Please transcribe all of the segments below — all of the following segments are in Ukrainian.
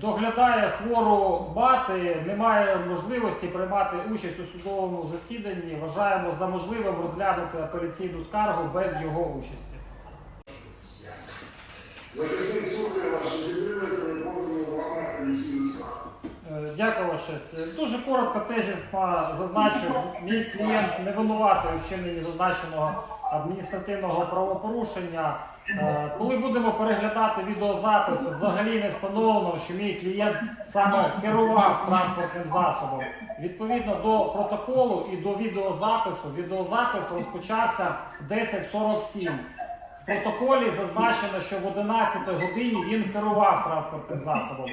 доглядає хвору мати, немає можливості приймати участь у судовому засіданні. Вважаємо за можливим розглянути апеляційну скаргу без його участі. Захисник слухає вас, апеляційну скаргу? Е, Дякую щось. Дуже коротко тезісно зазначу, мій клієнт не винуватий у вчиненні зазначеного адміністративного правопорушення. Е, Коли будемо переглядати відеозапис, взагалі не встановлено, що мій клієнт саме керував транспортним засобом. Відповідно до протоколу і до відеозапису, відеозапис розпочався в 10.47. В протоколі зазначено, що в 11 годині він керував транспортним засобом.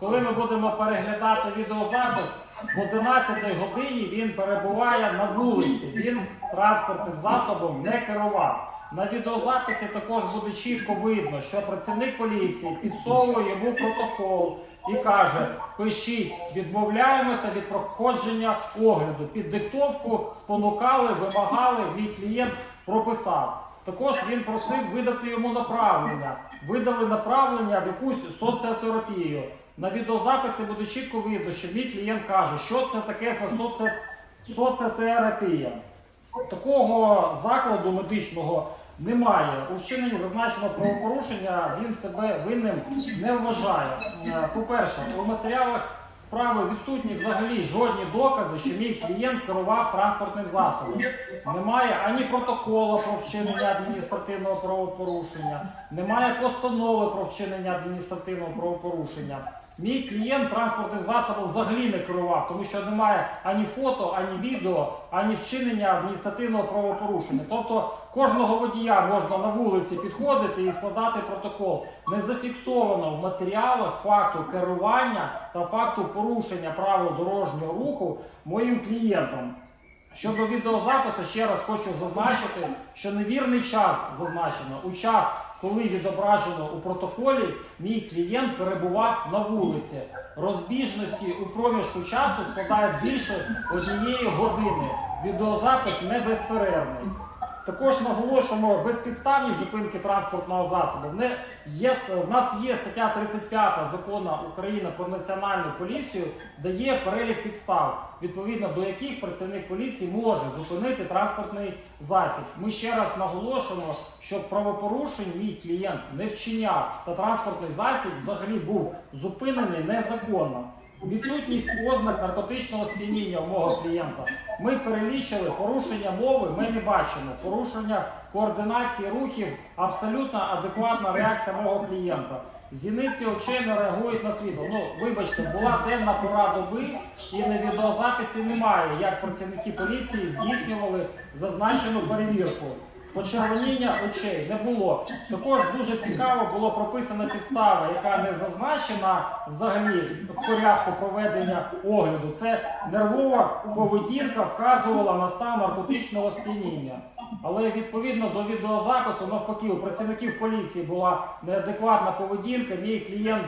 Коли ми будемо переглядати відеозапис, в 11 годині він перебуває на вулиці. Він транспортним засобом не керував. На відеозаписі також буде чітко видно, що працівник поліції підсовує йому протокол і каже: пишіть, відмовляємося від проходження огляду. Під диктовку спонукали, вимагали, мій клієнт прописав. Також він просив видати йому направлення. Видали направлення в якусь соціотерапію. На відеозаписі буде чітко видно, що мій клієнт каже, що це таке за соці... соціотерапія. Такого закладу медичного немає. У вчиненні зазначеного правопорушення він себе винним не вважає. Е, По-перше, у матеріалах справи відсутні взагалі жодні докази, що мій клієнт керував транспортним засобом. Немає ані протоколу про вчинення адміністративного правопорушення, немає постанови про вчинення адміністративного правопорушення. Мій клієнт транспортним засобом взагалі не керував, тому що немає ані фото, ані відео, ані вчинення адміністративного правопорушення. Тобто кожного водія можна на вулиці підходити і складати протокол. Не зафіксовано в матеріалах факту керування та факту порушення правил дорожнього руху моїм клієнтом. Щодо відеозапису, ще раз хочу зазначити, що невірний час зазначено у час, коли відображено у протоколі, мій клієнт перебував на вулиці. Розбіжності у проміжку часу складають більше однієї години. Відеозапис не безперервний. Також наголошуємо безпідставні зупинки транспортного засобу. Не є, в нас є стаття 35 закону України про національну поліцію, де є перелік підстав, відповідно до яких працівник поліції може зупинити транспортний засіб. Ми ще раз наголошуємо, що правопорушень мій клієнт не вчиняв, та транспортний засіб взагалі був зупинений незаконно. Відсутність ознак наркотичного сп'яніння у мого клієнта. Ми перелічили порушення мови, ми не бачимо. Порушення координації рухів абсолютно адекватна реакція мого клієнта. Зіниці очей не реагують на світло. Ну, вибачте, була денна пора доби, і на відеозаписі немає, як працівники поліції здійснювали зазначену перевірку. Почервоніння очей не було. Також дуже цікаво було прописана підстава, яка не зазначена взагалі в порядку проведення огляду. Це нервова поведінка вказувала на стан наркотичного сп'яніння. Але відповідно до відеозапису, навпаки, у працівників поліції була неадекватна поведінка. Мій клієнт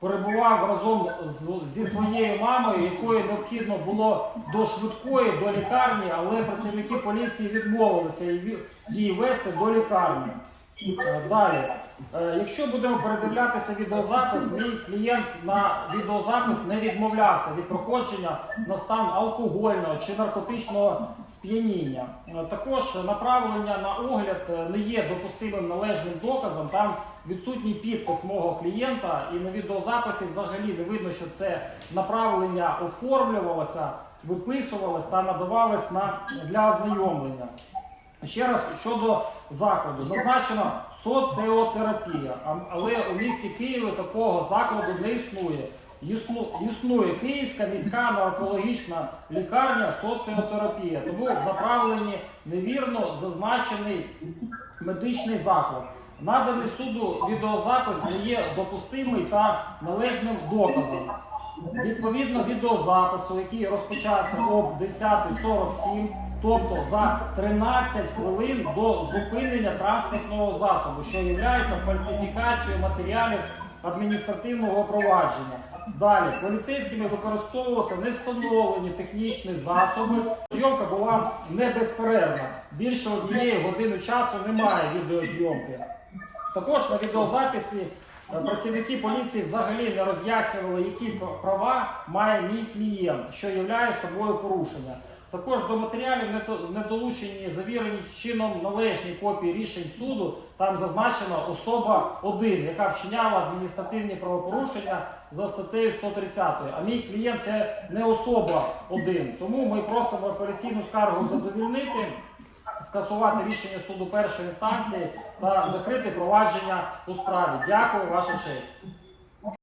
перебував разом з, зі своєю мамою, якої необхідно було до швидкої, до лікарні, але працівники поліції відмовилися її- вести до лікарні. Далі, Е, якщо будемо передивлятися відеозапис, мій клієнт на відеозапис не відмовлявся від проходження на стан алкогольного чи наркотичного сп'яніння. Е, Також направлення на огляд е, не є допустимим належним доказом. Там відсутній підпис мого клієнта, і на відеозаписі взагалі не видно, що це направлення оформлювалося, виписувалось та надавалось на для ознайомлення. Ще раз щодо закладу, назначена соціотерапія, але у місті Києві такого закладу не існує. Існу- Існує Київська міська наркологічна лікарня соціотерапія. Тому в направленні невірно зазначений медичний заклад. Наданий суду відеозапис не є допустимий та належним доказом. Відповідно відеозапису, який розпочався об 10.47, тобто за 13 хвилин до зупинення транспортного засобу, що є фальсифікацією матеріалів адміністративного провадження. Далі поліцейськими використовувалися не встановлені технічні засоби. Зйомка була не безперервна. Більше однієї години часу немає відеозйомки. Також на відеозаписі працівники поліції взагалі не роз'яснювали, які права має мій клієнт, що є собою порушення. Також до матеріалів не долучені завірені чином належні копії рішень суду. Там зазначена особа 1, яка вчиняла адміністративні правопорушення за статтею 130. А мій клієнт це не особа 1. Тому ми просимо апеляційну скаргу задовільнити, скасувати рішення суду першої інстанції та закрити провадження у справі. Дякую, ваша честь.